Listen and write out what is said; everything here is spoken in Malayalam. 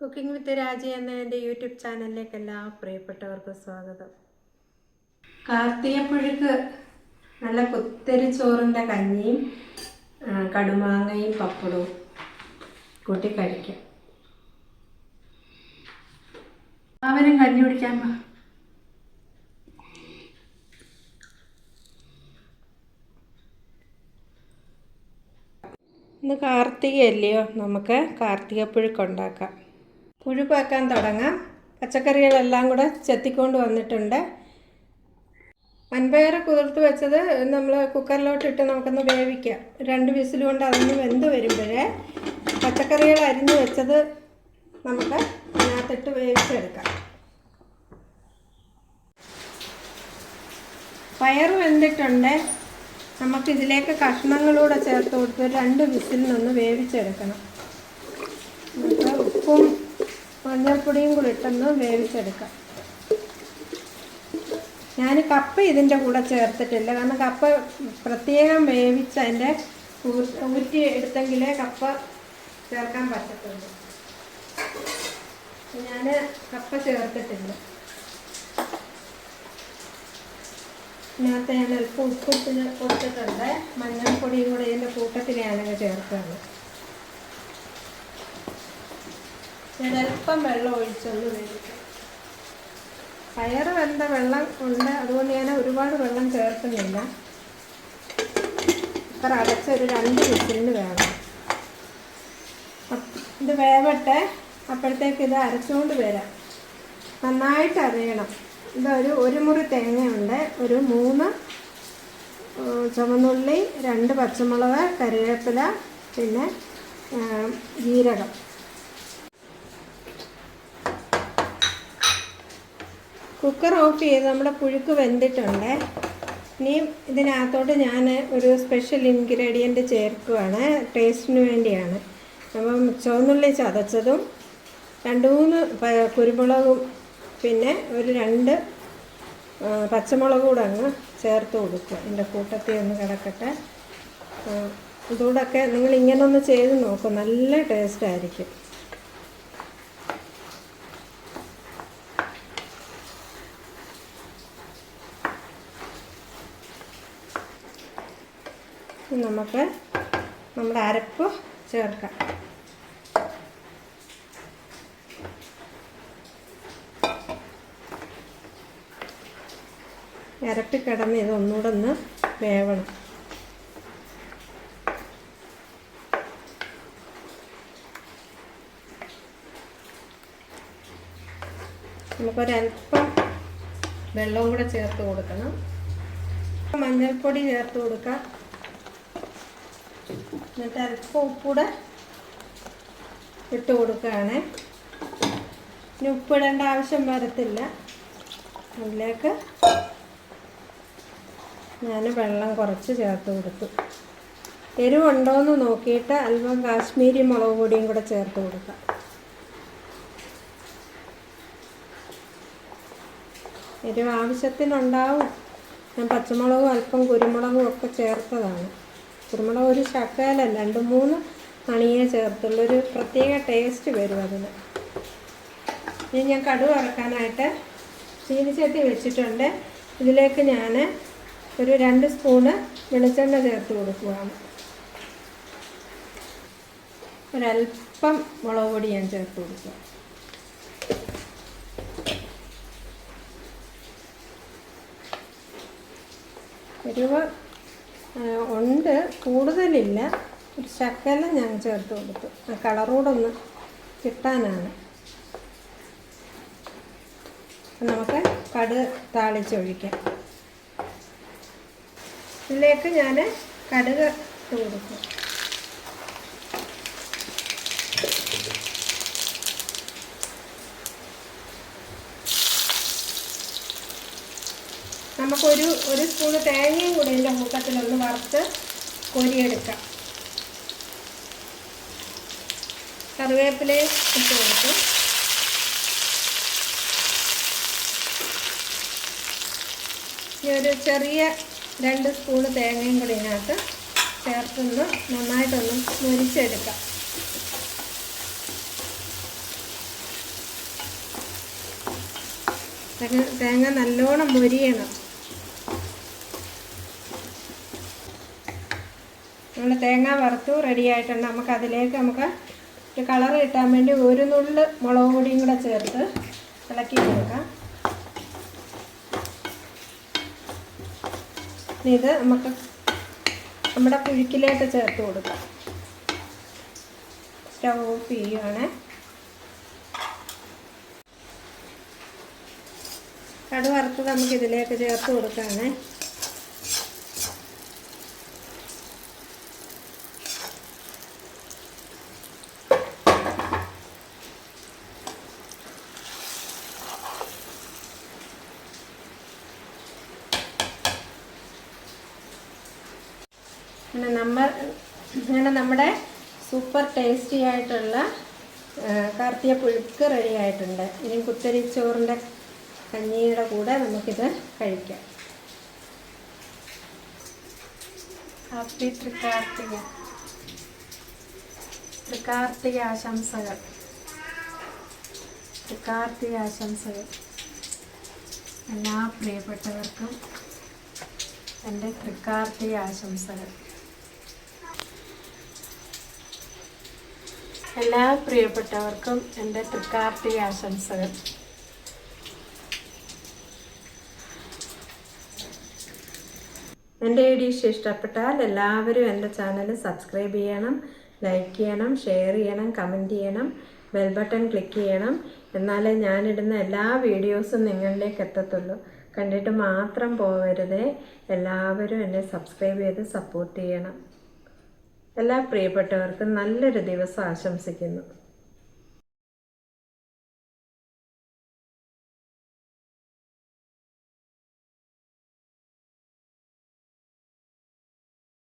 കുക്കിംഗ് വിത്ത് രാജി എന്ന എന്റെ യൂട്യൂബ് ചാനലിലേക്ക് എല്ലാ പ്രിയപ്പെട്ടവർക്കും സ്വാഗതം. കാർത്തികപ്പുഴക്ക് നല്ല കുത്തരി ചോറിന്റെ കഞ്ഞിയും കടുമാങ്ങയും പപ്പടവും കൂട്ടി കഴിക്കാം. അവരും കഞ്ഞി കുടിക്കാൻ. ഇന്ന് കാർത്തികയല്ലയോ? നമുക്ക് കാർത്തിക വെക്കാൻ തുടങ്ങാം. പച്ചക്കറികളെല്ലാം കൂടെ ചെത്തിക്കൊണ്ട് വന്നിട്ടുണ്ട്. വൻപയർ കുതിർത്ത് വെച്ചത് നമ്മൾ കുക്കറിലോട്ട് ഇട്ട് നമുക്കൊന്ന് വേവിക്കാം. രണ്ട് വിസിൽ കൊണ്ട് അതൊന്ന് വെന്ത് വരുമ്പോഴേ പച്ചക്കറികൾ അരിഞ്ഞ് വെച്ചത് നമുക്ക് അതിനകത്തിട്ട് വേവിച്ചെടുക്കാം. പയർ വെന്തിട്ടുണ്ട്. നമുക്ക് ഇതിലേക്ക് കഷ്ണങ്ങളൂടെ ചേർത്ത് കൊടുത്ത് രണ്ട് വിസിലിനൊന്ന് വേവിച്ചെടുക്കണം. നമുക്ക് ഉപ്പും മഞ്ഞൾപ്പൊടിയും കൂടി ഇട്ടൊന്ന് വേവിച്ചെടുക്കാം. ഞാൻ കപ്പ ഇതിന്റെ കൂടെ ചേർത്തിട്ടില്ല. കാരണം കപ്പ പ്രത്യേകം വേവിച്ച് അതിന്റെ ഊറ്റി എടുത്തെങ്കിലേ കപ്പ ചേർക്കാൻ പറ്റത്തുള്ളൂ. ഞാൻ കപ്പ ചേർത്തിട്ടില്ല. ഇതിനകത്ത് ഞാൻ അല്പം ഉപ്പിട്ട് കൊടുത്തിട്ടുണ്ട്. മഞ്ഞൾപ്പൊടിയും കൂടെ ഇതിന്റെ കൂട്ടത്തിൽ ഞാനങ്ങ് ചേർക്കാണ്. അല്പം വെള്ളം ഒഴിച്ചൊന്ന് വേവിക്കാം പയർ വെന്ത വെള്ളം ഉണ്ട്. അതുകൊണ്ട് ഞാൻ ഒരുപാട് വെള്ളം ചേർക്കുന്നില്ല. കുക്കർ അടച്ച് ഒരു രണ്ട് വിസിലിന് വേണം. ഇത് വേവട്ടെ. അപ്പോഴത്തേക്ക് ഇത് അരച്ചുകൊണ്ട് വരാം. നന്നായിട്ട് അറിയണം ഇതൊരു ഒരു മുറി തേങ്ങയുണ്ട്. ഒരു മൂന്ന് ചുവന്നുള്ളി രണ്ട് പച്ചമുളക് കറിവേപ്പില പിന്നെ ജീരകം. കുക്കർ ഓഫ് ചെയ്ത് നമ്മുടെ പുഴുക്ക് വെന്തിട്ടുണ്ട്. ഇനി ഇതിനകത്തോട്ട് ഞാൻ ഒരു സ്പെഷ്യൽ ഇൻഗ്രീഡിയന്റ് ചേർക്കുവാണ്. ടേസ്റ്റിന് വേണ്ടിയാണ്. അപ്പം ചുവന്നുള്ളി ചതച്ചതും രണ്ട് മൂന്ന് കുരുമുളകും പിന്നെ ഒരു രണ്ട് പച്ചമുളക് കൂടെ അങ്ങ് ചേർത്ത് കൊടുക്കുക. എന്റെ കൂട്ടത്തിൽ ഒന്ന് കിടക്കട്ടെ. ഇതുകൂടൊക്കെ നിങ്ങൾ ഇങ്ങനെ ഒന്ന് ചെയ്ത് നോക്കും. നല്ല ടേസ്റ്റ് ആയിരിക്കും. നമുക്ക് നമ്മുടെ അരപ്പ് ചേർക്കാം. അരപ്പി കിടന്ന് ഇത് ഒന്നുകൂടെ ഒന്ന് വേവണം. നമുക്കൊരല്പം വെള്ളവും കൂടെ ചേർത്ത് കൊടുക്കണം. മഞ്ഞൾപ്പൊടി ചേർത്ത് കൊടുക്കാം. എന്നിട്ട് അല്പം ഉപ്പൂടെ ഇട്ട് കൊടുക്കുകയാണ്. ഇനി ഉപ്പിടേണ്ട ആവശ്യം വരത്തില്ല. അതിലേക്ക് ഞാൻ വെള്ളം കുറച്ച് ചേർത്ത് കൊടുത്തു. എരിവുണ്ടോയെന്ന് നോക്കിയിട്ട് അല്പം കാശ്മീരി മുളക് പൊടിയും കൂടെ ചേർത്ത് കൊടുക്കാം. എരിവ് ആവശ്യത്തിനുണ്ടാവും. ഞാൻ പച്ചമുളകും അല്പം കുരുമുളകും ഒക്കെ ചേർത്തതാണ്. കുരുമുളക് ഒരു ശക്കലല്ല രണ്ട് മൂന്ന് മണിയെ ചേർത്തുള്ളൊരു പ്രത്യേക ടേസ്റ്റ് വരും അതിന്. ഇനി ഞാൻ കടുവ ഇറക്കാനായിട്ട് ചീനിച്ചട്ടി വെച്ചിട്ടുണ്ട്. ഇതിലേക്ക് ഞാൻ ഒരു രണ്ട് സ്പൂണ് വെളിച്ചെണ്ണ ചേർത്ത് കൊടുക്കുകയാണ്. ഒരല്പം മുളക് പൊടി ഞാൻ ചേർത്ത് കൊടുക്കുക. ആ, ഉണ്ട്. കൂടുതലില്ല. ഒരു ശക്കലം ഞാൻ ചേർത്ത് കൊടുത്തു. ആ കളറൂടൊന്ന് കിട്ടാനാണ്. നമുക്ക് കടുക് താളിച്ചൊഴിക്കാം. ഇതിലേക്ക് ഞാൻ കടുക് ഇട്ട് കൊടുക്കും. നമുക്കൊരു ഒരു സ്പൂൺ തേങ്ങയും കൂടി ഇതിന്റെ കൂട്ടത്തിലൊന്ന് വറുത്ത് കൊരിയെടുക്കാം. കറിവേപ്പിലയും ഇട്ട് കൊടുക്കും ഇനി ഒരു ചെറിയ രണ്ട് സ്പൂൺ തേങ്ങയും കൂടി ഇതിനകത്ത് ചേർത്തൊന്ന് നന്നായിട്ടൊന്ന് മുരിച്ചെടുക്കാം. തേങ്ങ നല്ലോണം മുരിയണം. നമ്മൾ തേങ്ങ വറുത്തു റെഡി ആയിട്ടുണ്ട്. നമുക്ക് അതിലേക്ക് നമുക്ക് ഒരു കളർ കിട്ടാൻ വേണ്ടി ഒരു നുള്ള് മുളക് പൊടിയും കൂടെ ചേർത്ത് ഇളക്കി കൊടുക്കാം. ഇത് നമുക്ക് നമ്മുടെ കുഴിക്കിലേക്ക് ചേർത്ത് കൊടുക്കാം. സ്റ്റവ് ഓഫ് കടു വറുത്ത് നമുക്ക് ഇതിലേക്ക് ചേർത്ത് കൊടുക്കാണ്. അങ്ങനെ നമ്മൾ അങ്ങനെ നമ്മുടെ സൂപ്പർ ടേസ്റ്റി ആയിട്ടുള്ള കറുത്തിയ പുഴുക്ക് റെഡി ആയിട്ടുണ്ട്. ഇനി കുത്തരി ചോറിന്റെ കഞ്ഞിയുടെ കൂടെ നമുക്കിത് കഴിക്കാം. ഹാപ്പി തൃക്കാർത്തിക തൃക്കാർത്തിക ആശംസകൾ. തൃക്കാർത്തിക ആശംസകൾ. എല്ലാ പ്രിയപ്പെട്ടവർക്കും എന്റെ തൃക്കാർത്തിക ആശംസകൾ. എല്ലാ പ്രിയപ്പെട്ടവർക്കും എന്റെ തൃക്കാർത്തിക ആശംസകൾ. എന്റെ ഡിഷ് ഇഷ്ടപ്പെട്ടാൽ എല്ലാവരും എന്റെ ചാനൽ സബ്സ്ക്രൈബ് ചെയ്യണം ലൈക്ക് ചെയ്യണം ഷെയർ ചെയ്യണം കമന്റ് ചെയ്യണം ബെൽ ബട്ടൺ ക്ലിക്ക് ചെയ്യണം. എന്നാലേ ഞാനിടുന്ന എല്ലാ വീഡിയോസും നിങ്ങളിലേക്ക് എത്തത്തുള്ളൂ. കണ്ടിട്ട് മാത്രം പോകരുതേ എല്ലാവരും എന്നെ സബ്സ്ക്രൈബ് ചെയ്ത് സപ്പോർട്ട് ചെയ്യണം. എല്ലാ പ്രിയപ്പെട്ടവർക്കും നല്ലൊരു ദിവസം ആശംസിക്കുന്നു.